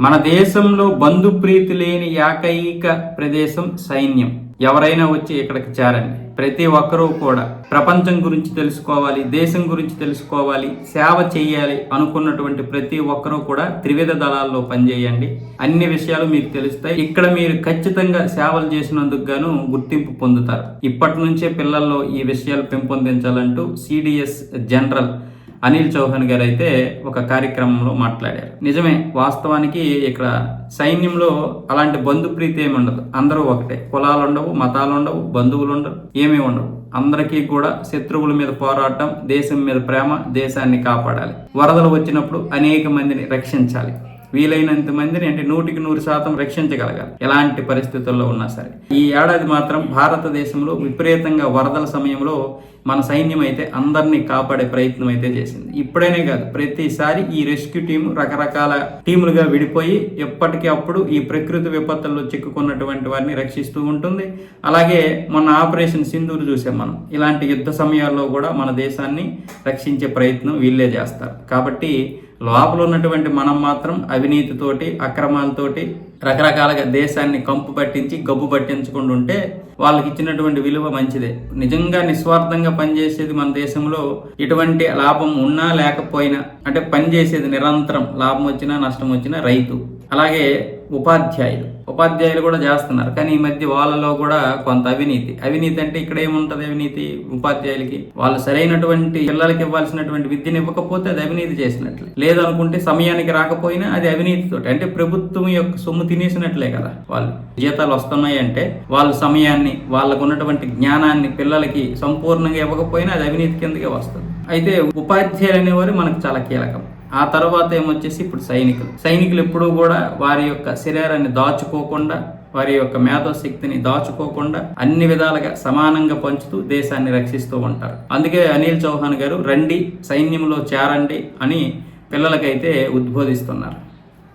మన దేశంలో బంధుప్రీతి లేని ఏకైక ప్రదేశం సైన్యం. ఎవరైనా వచ్చి ఇక్కడికి చేరండి. ప్రతి ఒక్కరూ కూడా ప్రపంచం గురించి తెలుసుకోవాలి దేశం గురించి తెలుసుకోవాలి సేవ చేయాలి అనుకున్నటువంటి ప్రతి ఒక్కరూ కూడా త్రివిధ దళాల్లో పనిచేయండి. అన్ని విషయాలు మీకు తెలుస్తాయి. ఇక్కడ మీరు ఖచ్చితంగా సేవలు చేసినందుకు గాను గుర్తింపు పొందుతారు. ఇప్పటి నుంచే పిల్లల్లో ఈ విషయాలు పెంపొందించాలంటూ సిడిఎస్ జనరల్ అనిల్ చౌహాన్ గారు అయితే ఒక కార్యక్రమంలో మాట్లాడారు. నిజమే వాస్తవానికి ఇక్కడ సైన్యంలో అలాంటి బంధుప్రీతి ఏమి ఉండదు. అందరూ ఒకటే. కులాలు ఉండవు మతాలు ఉండవు బంధువులు ఉండవు ఏమీ ఉండవు. అందరికీ కూడా శత్రువుల మీద పోరాటం దేశం మీద ప్రేమ దేశాన్ని కాపాడాలి. వరదలు వచ్చినప్పుడు అనేక మందిని రక్షించాలి. వీలైనంత మందిని అంటే నూటికి నూరు శాతం రక్షించగలగాలి ఎలాంటి పరిస్థితుల్లో ఉన్నా సరే. ఈ ఏడాది మాత్రం భారతదేశంలో విపరీతంగా వరదల సమయంలో మన సైన్యం అయితే అందరినీ కాపాడే ప్రయత్నం అయితే చేసింది. ఇప్పుడైనే కాదు ప్రతిసారి ఈ రెస్క్యూ టీం రకరకాల టీములుగా విడిపోయి ఎప్పటికప్పుడు ఈ ప్రకృతి విపత్తుల్లో చిక్కుకున్నటువంటి వారిని రక్షిస్తూ ఉంటుంది. అలాగే మొన్న ఆపరేషన్ సింధూరు చూసాం మనం. ఇలాంటి యుద్ధ సమయాల్లో కూడా మన దేశాన్ని రక్షించే ప్రయత్నం వీళ్ళే చేస్తారు. కాబట్టి లోపల ఉన్నటువంటి మనం మాత్రం అవినీతితోటి అక్రమాలతోటి రకరకాలుగా దేశాన్ని కంపు పట్టించి గబ్బు పట్టించకుండా ఉంటే వాళ్ళకి ఇచ్చినటువంటి విలువ మంచిదే. నిజంగా నిస్వార్థంగా పనిచేసేది మన దేశంలో ఎటువంటి లాభం ఉన్నా లేకపోయినా అంటే పనిచేసేది నిరంతరం. లాభం వచ్చినా నష్టం వచ్చినా రైతు. అలాగే ఉపాధ్యాయులు. ఉపాధ్యాయులు కూడా చేస్తున్నారు. కానీ ఈ మధ్య వాళ్ళలో కూడా కొంత అవినీతి. అవినీతి అంటే ఇక్కడ ఏముంటుంది అవినీతి? ఉపాధ్యాయులకి వాళ్ళు సరైనటువంటి పిల్లలకి ఇవ్వాల్సినటువంటి విద్యను ఇవ్వకపోతే అది అవినీతి చేసినట్లే. లేదనుకుంటే సమయానికి రాకపోయినా అది అవినీతితోటి. అంటే ప్రభుత్వం యొక్క సొమ్ము తినేసినట్లే కదా వాళ్ళు. జీతాలు వస్తున్నాయి అంటే వాళ్ళ సమయాన్ని వాళ్ళకు ఉన్నటువంటి జ్ఞానాన్ని పిల్లలకి సంపూర్ణంగా ఇవ్వకపోయినా అది అవినీతి కిందకే వస్తుంది. అయితే ఉపాధ్యాయులు అనేవారు మనకు చాలా కీలకం. ఆ తర్వాత ఏమొచ్చేసి ఇప్పుడు సైనికులు. సైనికులు ఎప్పుడూ కూడా వారి యొక్క శరీరాన్ని దాచుకోకుండా వారి యొక్క మేధోశక్తిని దాచుకోకుండా అన్ని విధాలుగా సమానంగా పంచుతూ దేశాన్ని రక్షిస్తూ ఉంటారు. అందుకే అనిల్ చౌహాన్ గారు రండి సైన్యంలో చేరండి అని పిల్లలకైతే ఉద్బోధిస్తున్నారు.